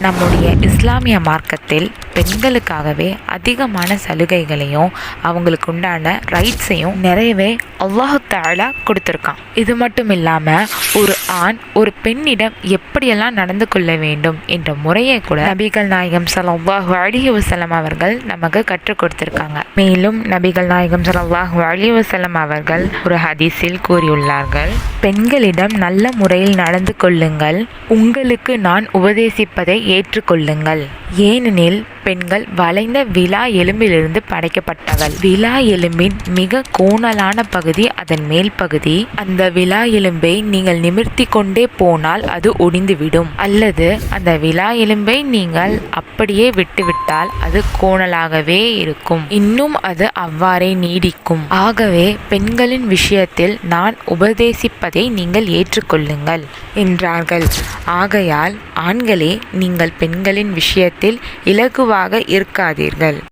நம்முடைய இஸ்லாமிய மார்க்கத்தில் பெண்களுக்காகவே அதிகமான சலுகைகளையும் அவங்களுக்கு உண்டான ரைட்ஸையும் நிறையவே அல்லாஹு தாலா கொடுத்துருக்கான். இது மட்டும் இல்லாமல் ஒரு ஆண் ஒரு பெண்ணிடம் எப்படியெல்லாம் நடந்து கொள்ள வேண்டும் என்ற முறையை கூட நபிகள் நாயகம் சலாஹு அலைஹி வசலம் அவர்கள் நமக்கு கற்றுக் கொடுத்துருக்காங்க. மேலும் நபிகள் நாயகம் சலாஹு அலி வசலம் அவர்கள் ஒரு ஹதீஸில் கூறியுள்ளார்கள் பெண்களிடம் நல்ல முறையில் நடந்து கொள்ளுங்கள். உங்களுக்கு நான் உபதேசிப்பதை ஏற்றுக்கொள்ளுங்கள். ஏனெனில் பெண்கள் வளைந்த விலா எலும்பிலிருந்து படைக்கப்பட்டவள். விலா எலும்பின் மிக கோணலான பகுதி அதன் மேல் பகுதி. அந்த விழா எலும்பை நீங்கள் நிமிர்த்தி கொண்டே போனால் அது ஒடிந்துவிடும். அல்லது அந்த விழா எலும்பை நீங்கள் அப்படியே விட்டுவிட்டால் அது கோணலாகவே இருக்கும். இன்னும் அது அவ்வாறே நீடிக்கும். ஆகவே பெண்களின் விஷயத்தில் நான் உபதேசிப்பதை நீங்கள் ஏற்றுக்கொள்ளுங்கள் என்றார்கள். ஆகையால் ஆண்களே நீங்கள் பெண்களின் விஷயத்தில் இலகுவாக இருக்காதீர்கள்.